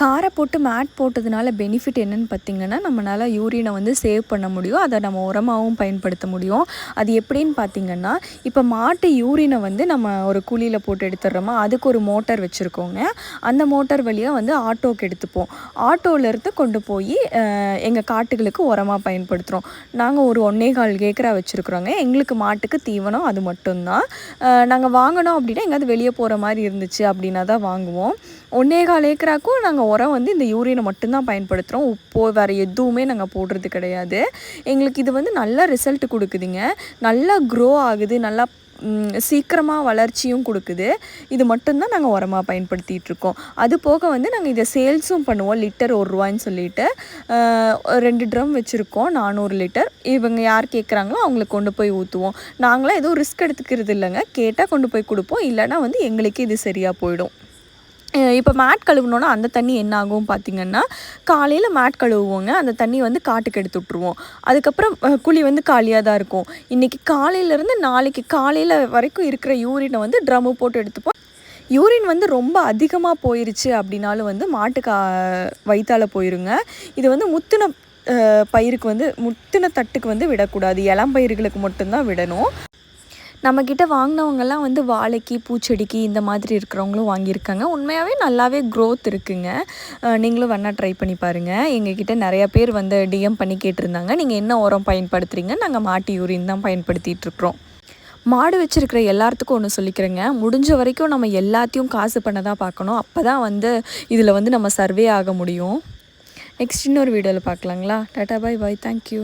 காரை போட்டு மேட் போட்டதுனால பெனிஃபிட் என்னன்னு பார்த்தீங்கன்னா நம்மளால் யூரியனை வந்து சேவ் பண்ண முடியும். அதை நம்ம உரமாகவும் பயன்படுத்த முடியும். அது எப்படின்னு பார்த்தீங்கன்னா இப்போ மாட்டு யூரினை வந்து நம்ம ஒரு குழியில் போட்டு எடுத்துடுறோமா அதுக்கு ஒரு மோட்டார் வச்சுருக்கோங்க. அந்த மோட்டார் வழியாக வந்து ஆட்டோக்கு எடுத்துப்போம். ஆட்டோவிலேருந்து கொண்டு போய் எங்கள் காட்டுகளுக்கு உரமாக பயன்படுத்துகிறோம் நாங்கள் ஒரு ஒன்னே கால் ஏக்கரா வச்சுருக்குறோங்க. எங்களுக்கு மாட்டுக்கு தீவனம் அது மட்டும்தான். நாங்கள் வாங்கினோம் அப்படின்னா எங்கேயாவது வெளியே போகிற மாதிரி இருந்துச்சு அப்படின்னா தான் வாங்குவோம். ஒன்னே கால் ஏக்கராக்கும் நாங்கள் உரம் வந்து இந்த யூரியனை மட்டும்தான் பயன்படுத்துகிறோம் உப்போ வேறு எதுவுமே நாங்கள் போடுறது கிடையாது. எங்களுக்கு இது வந்து நல்ல ரிசல்ட் கொடுக்குதுங்க. நல்லா க்ரோ ஆகுது. நல்லா சீக்கிரமாக வளர்ச்சியும் கொடுக்குது. இது மட்டும்தான் நாங்கள் உரமாக பயன்படுத்திகிட்ருக்கோம் அது போக வந்து நாங்கள் இதை சேல்ஸும் பண்ணுவோம். லிட்டர் ஒரு ரூபான்னு சொல்லிட்டு. ரெண்டு ட்ரம் வச்சுருக்கோம். நானூறு லிட்டர். இவங்க யார் கேட்குறாங்களோ அவங்களுக்கு கொண்டு போய் ஊற்றுவோம் நாங்களாம் எதுவும் ரிஸ்க் எடுத்துக்கிறது இல்லைங்க கேட்டால் கொண்டு போய் கொடுப்போம். இல்லைன்னா வந்து எங்களுக்கே இது சரியாக போயிடும். இப்போ மேட் கழுவுனோன்னா அந்த தண்ணி என்ன ஆகும் பார்த்திங்கன்னா காலையில் மேட் கழுவுவோங்க. அந்த தண்ணி வந்து காட்டுக்கு எடுத்து விட்ருவோம் அதுக்கப்புறம் குழி வந்து காலியாக தான் இருக்கும். இன்றைக்கி காலையிலேருந்து நாளைக்கு காலையில் வரைக்கும் இருக்கிற யூரினை வந்து ட்ரம்மு போட்டு எடுத்துப்போம். யூரின் வந்து ரொம்ப அதிகமாக போயிருச்சு அப்படின்னாலும் வந்து மாட்டுக்கு வயிற்றால் போயிருங்க. இது வந்து முத்தின பயிருக்கு வந்து முத்தின தட்டுக்கு வந்து விடக்கூடாது. இளம்பயிர்களுக்கு மட்டும்தான் விடணும். நம்மக்கிட்ட வாங்கினவங்கெல்லாம் வந்து வாழைக்கு பூச்செடிக்கு இந்த மாதிரி இருக்கிறவங்களும் வாங்கியிருக்காங்க. உண்மையாகவே நல்லாவே க்ரோத் இருக்குங்க. நீங்களும் வேணால் ட்ரை பண்ணி பாருங்கள் எங்ககிட்ட நிறையா பேர் வந்து டிஎம் பண்ணி கேட்டிருந்தாங்க. நீங்கள் என்ன உரம் பயன்படுத்துகிறீங்க நாங்கள் மாட்டு யூரின் தான் பயன்படுத்திகிட்ருக்குறோம் மாடு வச்சுருக்கிற எல்லாத்துக்கும் ஒன்று சொல்லிக்கிறேங்க. முடிஞ்ச வரைக்கும் நம்ம எல்லாத்தையும் காசு பண்ண தான் பார்க்கணும். அப்போ தான் வந்து இதில் வந்து நம்ம சர்வே ஆக முடியும். நெக்ஸ்ட் இன்னொரு வீடியோவில் பார்க்கலாங்களா? டாட்டா பாய் பாய் தேங்க்யூ